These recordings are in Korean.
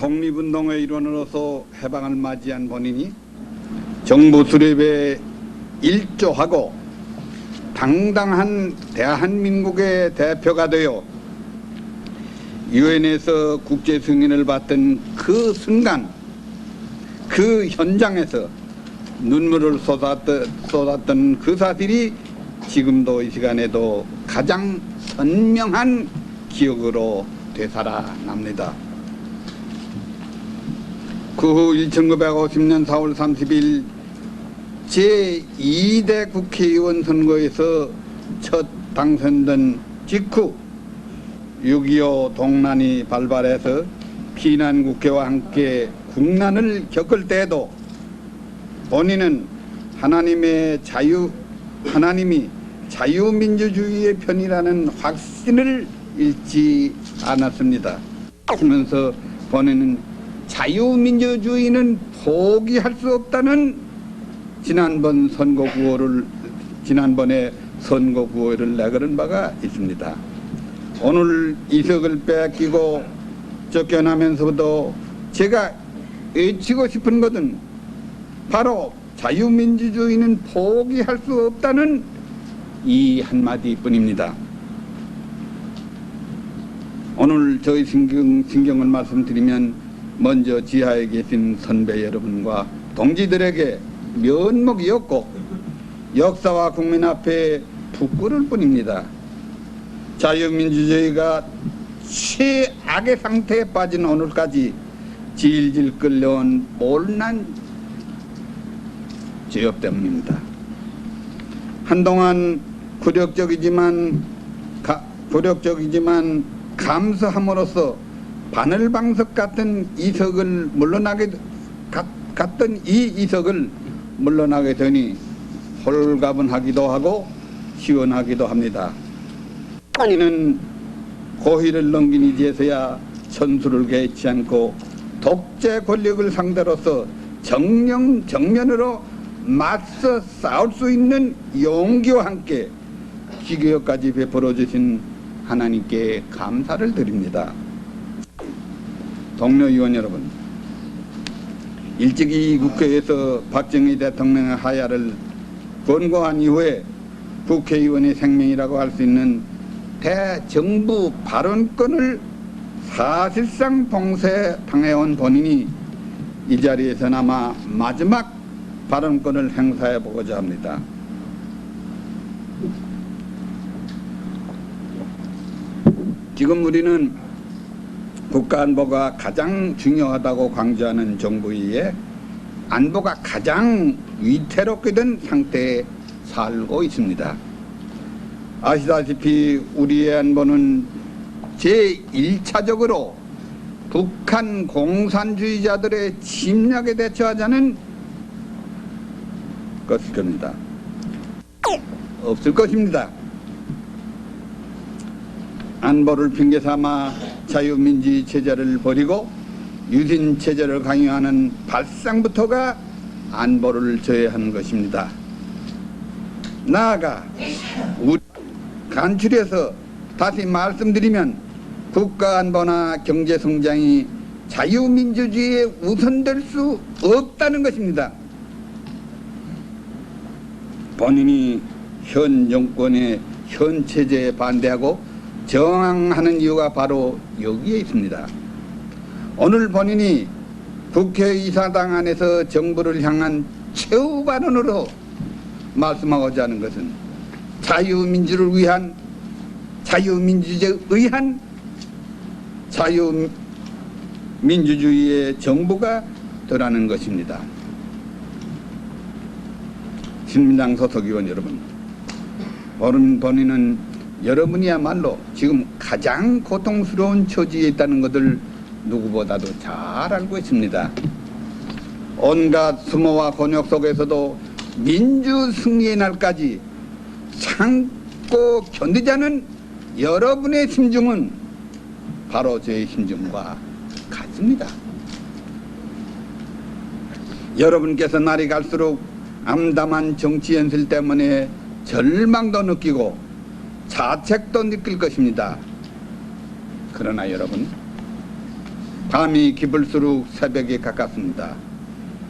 독립운동의 일원으로서 해방을 맞이한 본인이 정부 수립에 일조하고 당당한 대한민국의 대표가 되어 유엔에서 국제 승인을 받던 그 순간 그 현장에서 눈물을 쏟았던, 그 사실이 지금도 이 시간에도 가장 선명한 기억으로 되살아납니다. 그 후 1950년 4월 30일 제2대 국회의원 선거에서 첫 당선된 직후 6.25 동란이 발발해서 피난국회와 함께 국난을 겪을 때에도 본인은 하나님의 자유, 하나님이 자유민주주의의 편이라는 확신을 잃지 않았습니다. 하면서 본인은 자유민주주의는 포기할 수 없다는 지난번 선거 구호를 지난번에 선거 구호를 내걸은 바가 있습니다. 오늘 이석을 뺏기고 쫓겨나면서도 제가 외치고 싶은 것은 바로 자유민주주의는 포기할 수 없다는 이 한마디뿐입니다. 오늘 저희 신경, 신경을 말씀드리면 먼저 지하에 계신 선배 여러분과 동지들에게 면목이 없고 역사와 국민 앞에 부끄러울 뿐입니다. 자유민주주의가 최악의 상태에 빠진 오늘까지 질질 끌려온 몰난 죄업 때문입니다. 한동안 굴욕적이지만 가, 굴욕적이지만 감사함으로써 바늘방석 같은 이석을 물러나게 갔, 갔던 이 이석을 물러나게 되니 홀가분하기도 하고 시원하기도 합니다. 이는 고희를 넘긴 이제서야 천수를 개치 않고 독재 권력을 상대로서 정령 정면으로 맞서 싸울 수 있는 용기와 함께 기교까지 베풀어 주신 하나님께 감사를 드립니다. 동료 의원 여러분, 일찍 이 국회에서 박정희 대통령의 하야를 권고한 이후에 국회의원의 생명이라고 할 수 있는 대정부 발언권을 사실상 봉쇄당해온 본인이 이 자리에서나마 마지막 발언권을 행사해 보고자 합니다. 지금 우리는 국가 안보가 가장 중요하다고 강조하는 정부에 안보가 가장 위태롭게 된 상태에 살고 있습니다. 아시다시피 우리의 안보는 제1차적으로 북한 공산주의자들의 침략에 대처하자는 것일 겁니다. 없을 것입니다. 안보를 핑계 삼아 자유민주주의 체제를 버리고 유신 체제를 강요하는 발상부터가 안보를 저해하는 것입니다. 나아가 우리 간추려서 다시 말씀드리면 국가 안보나 경제 성장이 자유민주주의에 우선될 수 없다는 것입니다. 본인이 현 정권의 현 체제에 반대하고 저항하는 이유가 바로 여기에 있습니다. 오늘 본인이 국회의사당 안에서 정부를 향한 최후 발언으로 말씀하고자 하는 것은 자유민주를 위한 자유민주주의에 의한 자유민주주의의 정부가 더라는 것입니다. 신민당 소속 의원 여러분, 본인, 본인은 여러분이야말로 지금 가장 고통스러운 처지에 있다는 것을 누구보다도 잘 알고 있습니다. 온갖 수모와 곤욕 속에서도 민주 승리의 날까지 참고 견디자는 여러분의 심중은 바로 저의 심중과 같습니다. 여러분께서 날이 갈수록 암담한 정치 현실 때문에 절망도 느끼고 자책도 느낄 것입니다. 그러나 여러분, 밤이 깊을수록 새벽이 가깝습니다.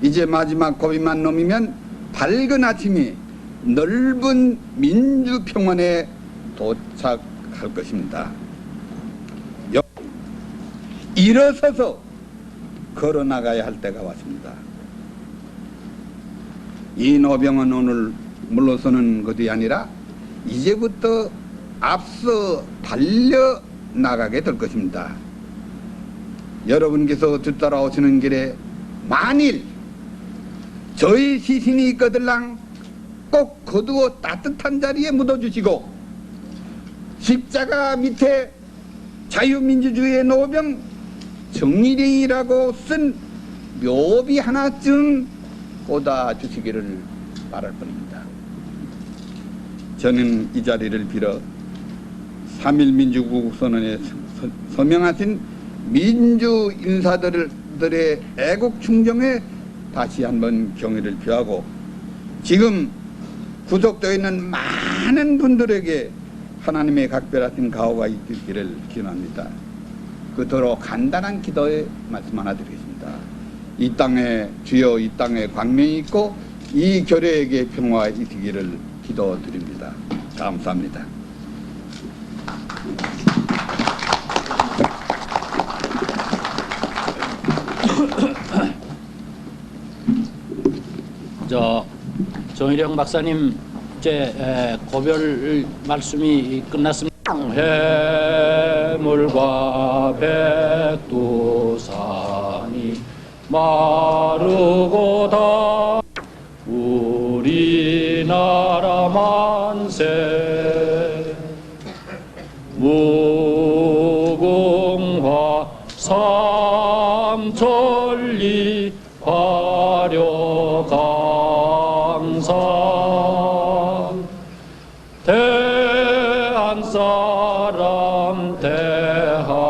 이제 마지막 고비만 넘으면 밝은 아침이 넓은 민주평원에 도착할 것입니다. 여- 일어서서 걸어 나가야 할 때가 왔습니다. 이 노병은 오늘 물러서는 것이 아니라 이제부터 앞서 달려 나가게 될 것입니다. 여러분께서 뒤따라오시는 길에 만일 저희 시신이 있거들랑 꼭 거두어 따뜻한 자리에 묻어주시고 십자가 밑에 자유민주주의의 노병 정일행이라고 쓴 묘비 하나쯤 꽂아 주시기를 바랄 뿐입니다. 저는 이 자리를 빌어 3.1 민주구국선언에 서- 서명하신 민주 인사들의 애국 충정에 다시 한번 경의를 표하고 지금 구속되어 있는 많은 분들에게 하나님의 각별하신 가호가 있기를 기원합니다. 그토록 간단한 기도에 말씀 하나 드리겠습니다. 이 땅에 주여 이 땅에 광명이 있고 이 교회에게 평화 있기를 기도드립니다. 감사합니다. 저 정일영 박사님 에, 고별 말씀이 끝났습니다. 해물과 백두산이 마르고 다 우리나라 만세 삼천리 화려강산. 대한 사람 대한으로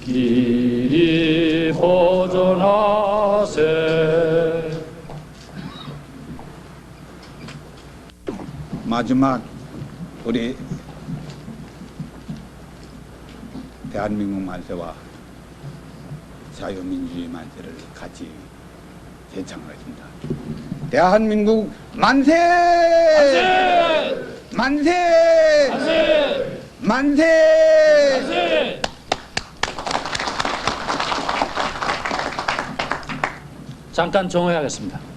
길이 보존하세. 마지막 우리 대한민국 만세와 자유민주주의 만세를 같이 제창하겠습니다. 대한민국 만세! 만세! 만세! 만세! 잠깐 정회하겠습니다.